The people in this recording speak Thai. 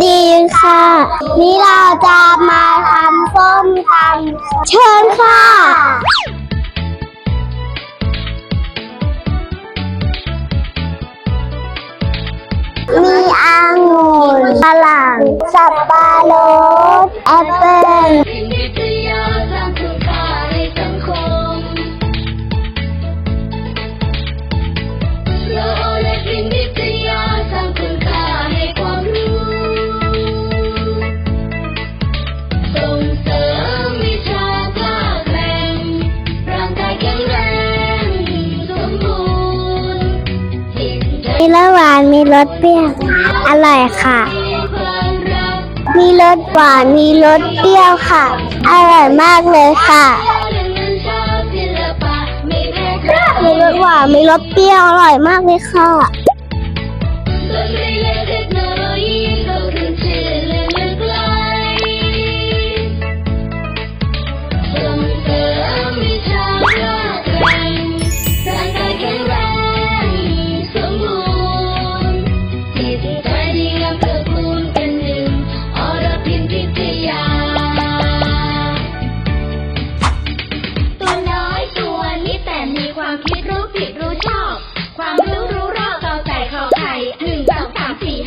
ดีค่ะ นี่เราจะมาทำส้มตำเชิญค่ะ มีองุ่นฝรั่งสับปะรดแอปเปิ้ล มีรสหวานมีรสเปรี้ยว อร่อยค่ะ มีรสหวานมีรสเปรี้ยวค่ะ อร่อยมากเลยค่ะ มีรสหวานมีรสเปรี้ยวอร่อยมากเลยค่ะ ความคิดรู้ผิดรู้ชอบ ความรู้รู้รอบต่อใจเขาไใจหนึ่งสองสามสี่